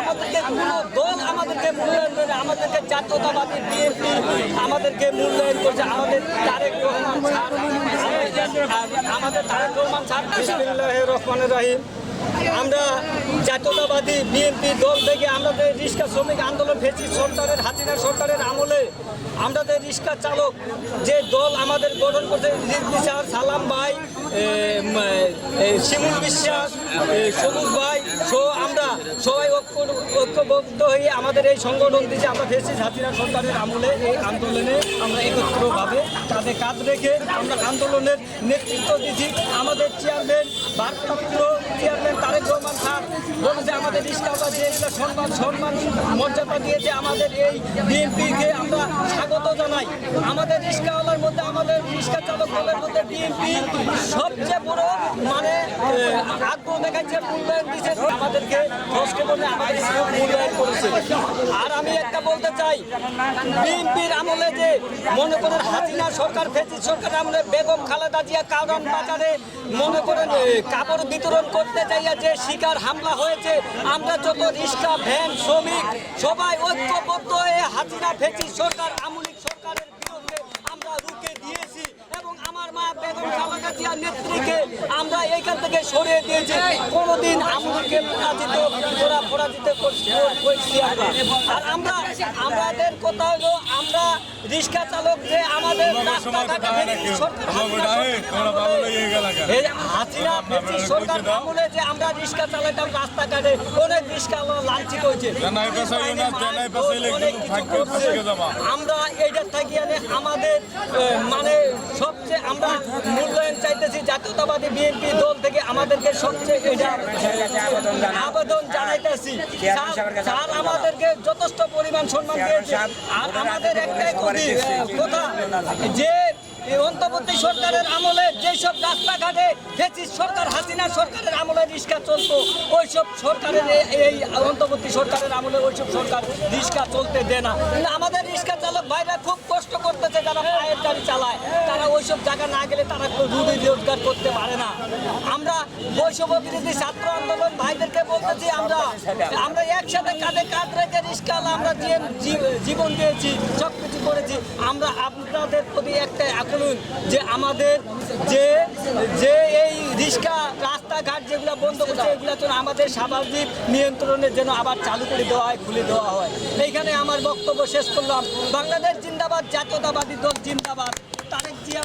আমাদেরকে দল আমাদেরকে মূল্যায়ন করে আমাদেরকে জাতীয়তাবাদী বিএনপি আমাদেরকে মূল্যায়ন করছে, আমাদের তারেক রহমান আমাদের তারেক রহমান স্যার। বিসমিল্লাহ রহমানের রাহিম। আমরা জাতীয়তাবাদী বিএনপি দল থেকে আমাদের রিক্সা শ্রমিক আন্দোলন ফেসি সরকারের হাসিনা সরকারের আমলে আমাদের রিক্সা চালক, যে দল আমাদের গঠন করছে নির্বিচার সালাম ভাই শিমুল বিশ্বাস সবুজ ভাই সো আমরা সবাই ঐক্য ঐক্যবদ্ধ হয়ে আমাদের এই সংগঠন দিয়েছে। আমরা ফেসি হাসিনা সরকারের আমলে এই আন্দোলনে আমরা একত্রভাবে কাঁধে কাঁধ রেখে আমরা আন্দোলনের নেতৃত্ব দিচ্ছি আমাদের চেয়ারম্যান ভারপ্রাপ্ত চেয়ারম্যান তারেক রহমান স্যার বলেছে, আমাদের যে এগুলো সম্মান সম্মান মর্যাদা দিয়েছে, আমাদের এই বিএনপিকে আমরা স্বাগত জানাই। আমাদের রিক্সাওয়ালার মধ্যে, আমাদের রিক্সা চালক দলের মধ্যে বিএনপি সবচেয়ে আর আমি একটা বলতে চাই, বিএনপির আমলে যে মনে করেন সরকার, ফেসিস সরকার আমলে বেগম খালেদা জিয়া কারণ বাজারে মনে করেন কাপড় বিতরণ করতে চাইয়া যে শিকার হামলা হয়েছে, আমরা যত রিক্সা ভ্যান, শ্রমিক, সবাই ঐক্যবদ্ধ হয়ে হাসিনা, ফেসিস সরকার আমলিক সরকারের বিরুদ্ধে আমরা রুখে দিয়েছি এবং আমার মা বেগম খালেদা জিয়ার নেত্রীকে এইখান থেকে সরিয়ে দিয়েছে। কোনোদিন আমাদেরকে পরাজিত ওরা পরাজিত করছি আমরা আর আমরা আমাদের কথা হলো আমরা রিক্সা চালক যে আমাদের রাস্তাঘাটে সরকার এই হাসিনা ফেসিস সরকার আমলে যে আমরা রিক্সা চালাতাম রাস্তাঘাটে অনেক রিক্সা লাঞ্ছিত হয়েছে। আমরা এইটার থাকি আমাদের মানে সবচেয়ে আমরা মূল্যায়ন চাইতেছি জাতীয়তাবাদী বিএনপি দল থেকে আমাদেরকে সবচেয়ে এটা আবেদন জানাইতেছি। স্যার- স্যার আমাদেরকে যথেষ্ট পরিমাণ সম্মান দিয়েছে। আর আমাদের একটাই কথা যে এই অন্তর্বর্তী সরকারের আমলে যেসব রাস্তাঘাটে ফেসিস সরকার, হাসিনা সরকারের আমলে রিক্সা চলতো, ওইসব সরকারের এই অন্তর্বর্তী সরকারের আমলে ওইসব সরকার রিক্সা চলতে দেয় না। আমাদের রিক্সা চালক ভাইরা খুব কষ্ট করতেছে যারা পায়ের গাড়ি চালায়। তারা ওইসব জায়গা না গেলে তারা রুজি রোজগার করতে পারে না। আমরা বৈষম্য বিরোধী ছাত্র আন্দোলন ভাইদেরকে বলতেছি, আমরা আমরা একসাথে কাঁধে কাঁধ রেখে রিক্সা আমরা জীবন- জীব- জীবন দিয়েছি সব কিছু করেছি। আমরা আপনাদের প্রতি একটা আকুলন যে আমাদের যে যে এই রিক্সা, রাস্তাঘাট যেগুলো বন্ধ করছে, এগুলো যেন আমাদের স্বাভাবিক নিয়ন্ত্রণের জন্য আবার চালু করে দেওয়া হয়, খুলে দেওয়া হয়। এইখানে আমার বক্তব্য শেষ করলাম। বাংলাদেশ জিন্দাবাদ, জাতীয়তাবাদী দল জিন্দাবাদ। তারেক জিয়া